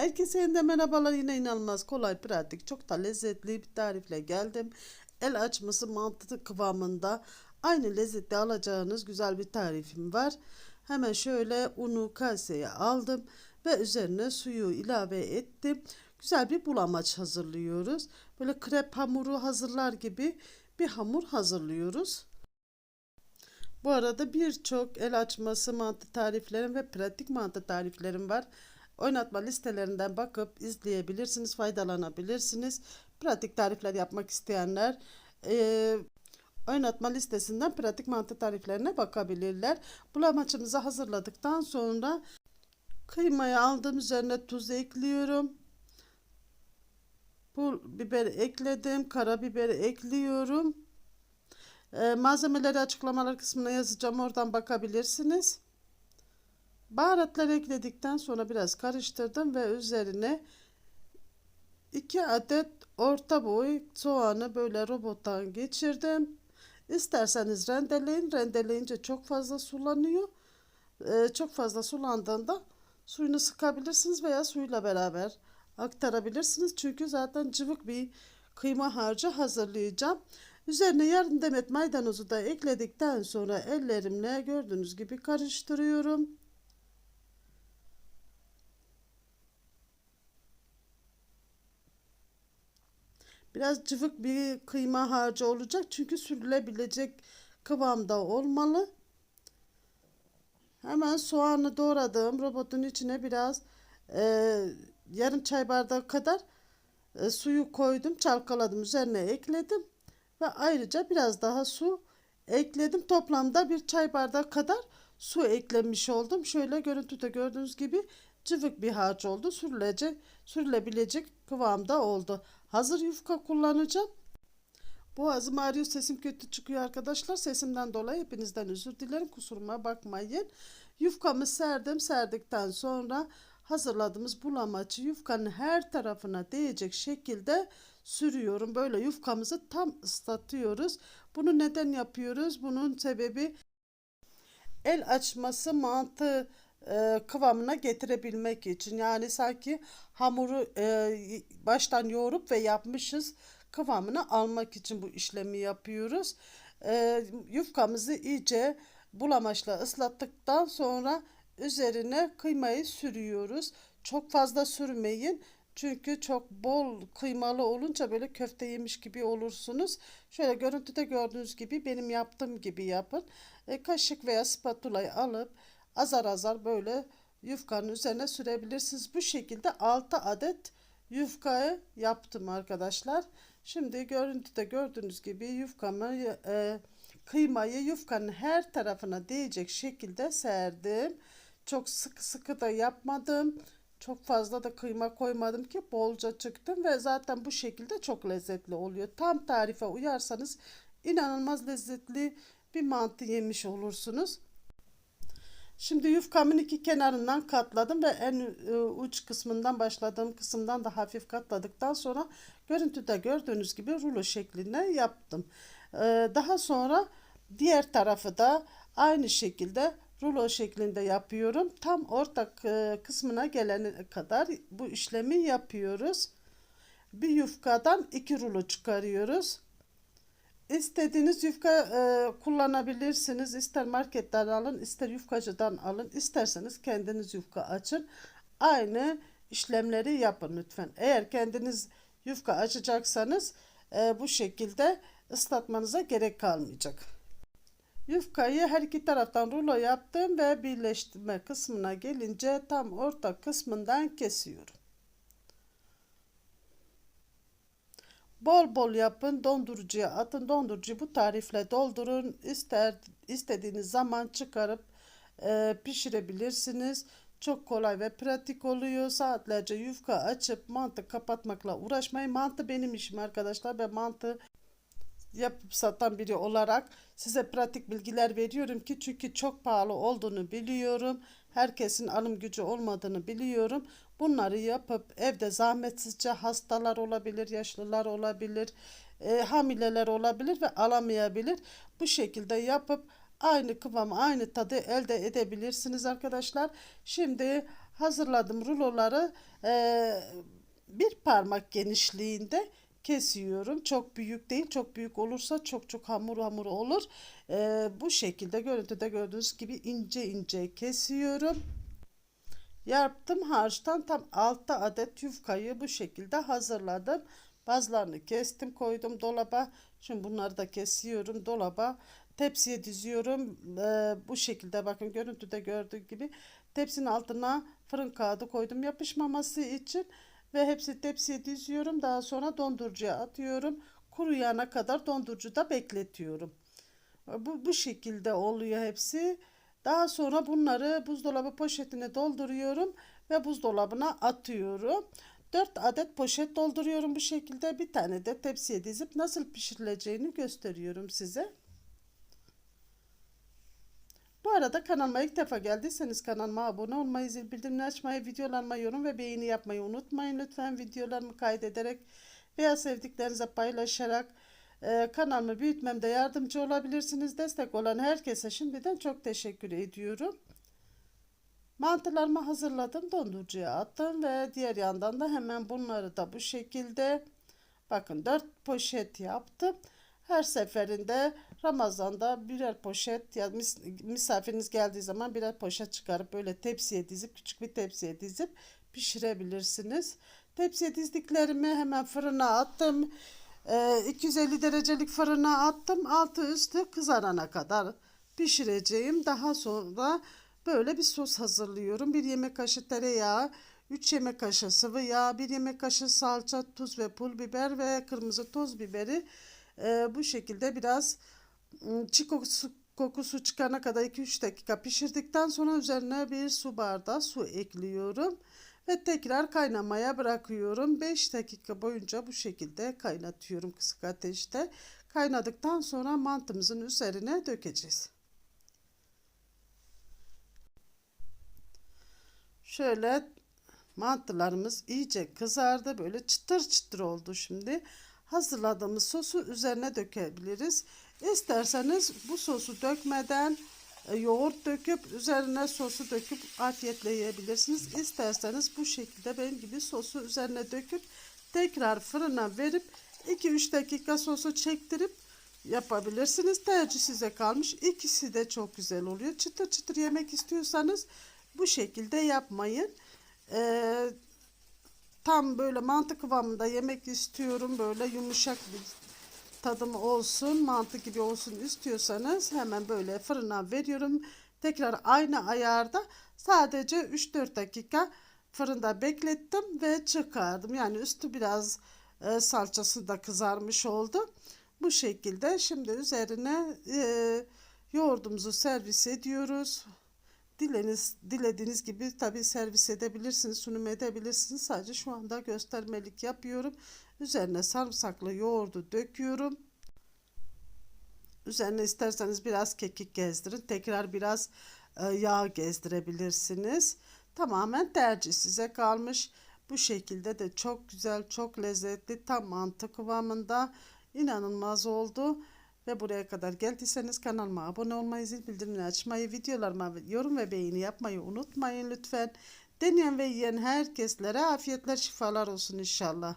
Herkese yeniden merhabalar. Yine inanılmaz kolay, pratik, çok da lezzetli bir tarifle geldim. El açması mantı kıvamında aynı lezzette alacağınız güzel bir tarifim var. Hemen şöyle unu kaseye aldım ve üzerine suyu ilave ettim. Güzel bir bulamaç hazırlıyoruz. Böyle krep hamuru hazırlar gibi bir hamur hazırlıyoruz. Bu arada birçok el açması mantı tariflerim ve pratik mantı tariflerim var. Oynatma listelerinden bakıp izleyebilirsiniz, faydalanabilirsiniz. Pratik tarifler yapmak isteyenler e, oynatma listesinden pratik mantı tariflerine bakabilirler. Bulamaçımızı hazırladıktan sonra kıymayı aldım üzerine tuz ekliyorum. Pul biber ekledim, karabiber ekliyorum. E, malzemeleri açıklamalar kısmına yazacağım oradan bakabilirsiniz. Baharatları ekledikten sonra biraz karıştırdım ve üzerine 2 adet orta boy soğanı böyle robottan geçirdim. İsterseniz rendeleyin. Rendeleyince çok fazla sulanıyor. Ee, çok fazla sulandığında suyunu sıkabilirsiniz veya suyla beraber aktarabilirsiniz. Çünkü zaten cıvık bir kıyma harcı hazırlayacağım. Üzerine yarım demet maydanozu da ekledikten sonra ellerimle gördüğünüz gibi karıştırıyorum. Biraz cıvık bir kıyma harcı olacak. Çünkü sürülebilecek kıvamda olmalı. Hemen soğanı doğradım. Robotun içine biraz e, yarım çay bardağı kadar e, suyu koydum. Çalkaladım. Üzerine ekledim. Ve ayrıca biraz daha su ekledim. Toplamda bir çay bardağı kadar su eklemiş oldum. Şöyle görüntüde gördüğünüz gibi cıvık bir harç oldu. Sürülecek, sürülebilecek kıvamda oldu. Hazır yufka kullanacağım. Boğazım ağrıyor sesim kötü çıkıyor arkadaşlar. Sesimden dolayı hepinizden özür dilerim. Kusuruma bakmayın. Yufkamı serdim. Serdikten sonra hazırladığımız bulamaçı yufkanın her tarafına değecek şekilde sürüyorum. Böyle yufkamızı tam ıslatıyoruz. Bunu neden yapıyoruz? Bunun sebebi el açması mantı e, kıvamına getirebilmek için. Yani sanki hamuru e, baştan yoğurup ve yapmışız kıvamını almak için bu işlemi yapıyoruz. E, yufkamızı iyice bulamaçla ıslattıktan sonra üzerine kıymayı sürüyoruz. Çok fazla sürmeyin. Çünkü çok bol kıymalı olunca böyle köfte yemiş gibi olursunuz. Şöyle görüntüde gördüğünüz gibi benim yaptığım gibi yapın. E, kaşık veya spatulayı alıp azar azar böyle yufkanın üzerine sürebilirsiniz. Bu şekilde 6 adet yufkayı yaptım arkadaşlar. Şimdi görüntüde gördüğünüz gibi yufkamı e, kıymayı yufkanın her tarafına değecek şekilde serdim. Çok sıkı sıkı da yapmadım. Çok fazla da kıyma koymadım ki bolca çıktım ve zaten bu şekilde çok lezzetli oluyor. Tam tarife uyarsanız inanılmaz lezzetli bir mantı yemiş olursunuz. Şimdi yufkamın iki kenarından katladım ve en e, uç kısmından başladığım kısımdan da hafif katladıktan sonra görüntüde gördüğünüz gibi rulo şeklinde yaptım. E, daha sonra diğer tarafı da aynı şekilde rulo şeklinde yapıyorum. Tam orta e, kısmına gelene kadar bu işlemi yapıyoruz. Bir yufkadan iki rulo çıkarıyoruz. İstediğiniz yufka e, kullanabilirsiniz. İster marketten alın, ister yufkacıdan alın. İsterseniz kendiniz yufka açın. Aynı işlemleri yapın lütfen. Eğer kendiniz yufka açacaksanız e, bu şekilde ıslatmanıza gerek kalmayacak. Yufkayı her iki taraftan rulo yaptım ve birleştirme kısmına gelince tam orta kısmından kesiyorum. Bol bol yapın, dondurucuya atın. Dondurucuyu bu tarifle doldurun. İster istediğiniz zaman çıkarıp e, pişirebilirsiniz. Çok kolay ve pratik oluyor. Saatlerce yufka açıp mantı kapatmakla uğraşmayın. Mantı benim işim arkadaşlar. Ben mantı yapıp satan biri olarak size pratik bilgiler veriyorum ki çünkü çok pahalı olduğunu biliyorum. Herkesin alım gücü olmadığını biliyorum. Bunları yapıp evde zahmetsizce hastalar olabilir, yaşlılar olabilir, e, hamileler olabilir ve alamayabilir. Bu şekilde yapıp aynı kıvamı, aynı tadı elde edebilirsiniz arkadaşlar. Şimdi hazırladım ruloları e, bir parmak genişliğinde kesiyorum. Çok büyük değil. Çok büyük olursa çok çok hamur hamur olur. E, bu şekilde görüntüde gördüğünüz gibi ince ince kesiyorum. Yaptım harçtan tam 6 adet yufkayı bu şekilde hazırladım. Bazılarını kestim koydum dolaba. Şimdi bunları da kesiyorum dolaba. Tepsiye diziyorum. Ee, bu şekilde bakın görüntüde gördüğü gibi tepsinin altına fırın kağıdı koydum yapışmaması için. Ve hepsi tepsiye diziyorum. Daha sonra dondurucuya atıyorum. Kuruyana kadar dondurucuda bekletiyorum. Bu, bu şekilde oluyor hepsi. Daha sonra bunları buzdolabı poşetine dolduruyorum ve buzdolabına atıyorum. 4 adet poşet dolduruyorum bu şekilde. Bir tane de tepsiye dizip nasıl pişirileceğini gösteriyorum size. Bu arada kanalıma ilk defa geldiyseniz kanalıma abone olmayı, zil bildirimini açmayı, videolarıma yorum ve beğeni yapmayı unutmayın. Lütfen videolarımı kaydederek veya sevdiklerinize paylaşarak e, kanalımı büyütmemde yardımcı olabilirsiniz. Destek olan herkese şimdiden çok teşekkür ediyorum. Mantılarımı hazırladım. Dondurucuya attım ve diğer yandan da hemen bunları da bu şekilde bakın 4 poşet yaptım. Her seferinde Ramazan'da birer poşet ya mis, misafiriniz geldiği zaman birer poşet çıkarıp böyle tepsiye dizip küçük bir tepsiye dizip pişirebilirsiniz. Tepsiye dizdiklerimi hemen fırına attım. Ee, 250 derecelik fırına attım. Altı üstü kızarana kadar pişireceğim. Daha sonra böyle bir sos hazırlıyorum. Bir yemek kaşığı tereyağı, 3 yemek kaşığı sıvı yağ, 1 yemek kaşığı salça, tuz ve pul biber ve kırmızı toz biberi e, bu şekilde biraz ım, çiğ kokusu, kokusu çıkana kadar 2-3 dakika pişirdikten sonra üzerine bir su bardağı su ekliyorum ve tekrar kaynamaya bırakıyorum. 5 dakika boyunca bu şekilde kaynatıyorum kısık ateşte. Kaynadıktan sonra mantımızın üzerine dökeceğiz. Şöyle mantılarımız iyice kızardı. Böyle çıtır çıtır oldu şimdi. Hazırladığımız sosu üzerine dökebiliriz. İsterseniz bu sosu dökmeden e, yoğurt döküp üzerine sosu döküp afiyetle yiyebilirsiniz. İsterseniz bu şekilde benim gibi sosu üzerine döküp tekrar fırına verip 2-3 dakika sosu çektirip yapabilirsiniz. Tercih size kalmış. İkisi de çok güzel oluyor. Çıtır çıtır yemek istiyorsanız bu şekilde yapmayın. Ee, tam böyle mantı kıvamında yemek istiyorum. Böyle yumuşak bir tadım olsun, mantı gibi olsun istiyorsanız hemen böyle fırına veriyorum. Tekrar aynı ayarda sadece 3-4 dakika fırında beklettim ve çıkardım. Yani üstü biraz e, salçası da kızarmış oldu. Bu şekilde şimdi üzerine e, yoğurdumuzu servis ediyoruz. Dileniz, dilediğiniz gibi tabi servis edebilirsiniz, sunum edebilirsiniz. Sadece şu anda göstermelik yapıyorum. Üzerine sarımsaklı yoğurdu döküyorum. Üzerine isterseniz biraz kekik gezdirin. Tekrar biraz e, yağ gezdirebilirsiniz. Tamamen tercih size kalmış. Bu şekilde de çok güzel, çok lezzetli, tam mantı kıvamında inanılmaz oldu. Ve buraya kadar geldiyseniz kanalıma abone olmayı, zil bildirimini açmayı, videolarıma yorum ve beğeni yapmayı unutmayın lütfen. Deneyen ve yiyen herkeslere afiyetler, şifalar olsun inşallah.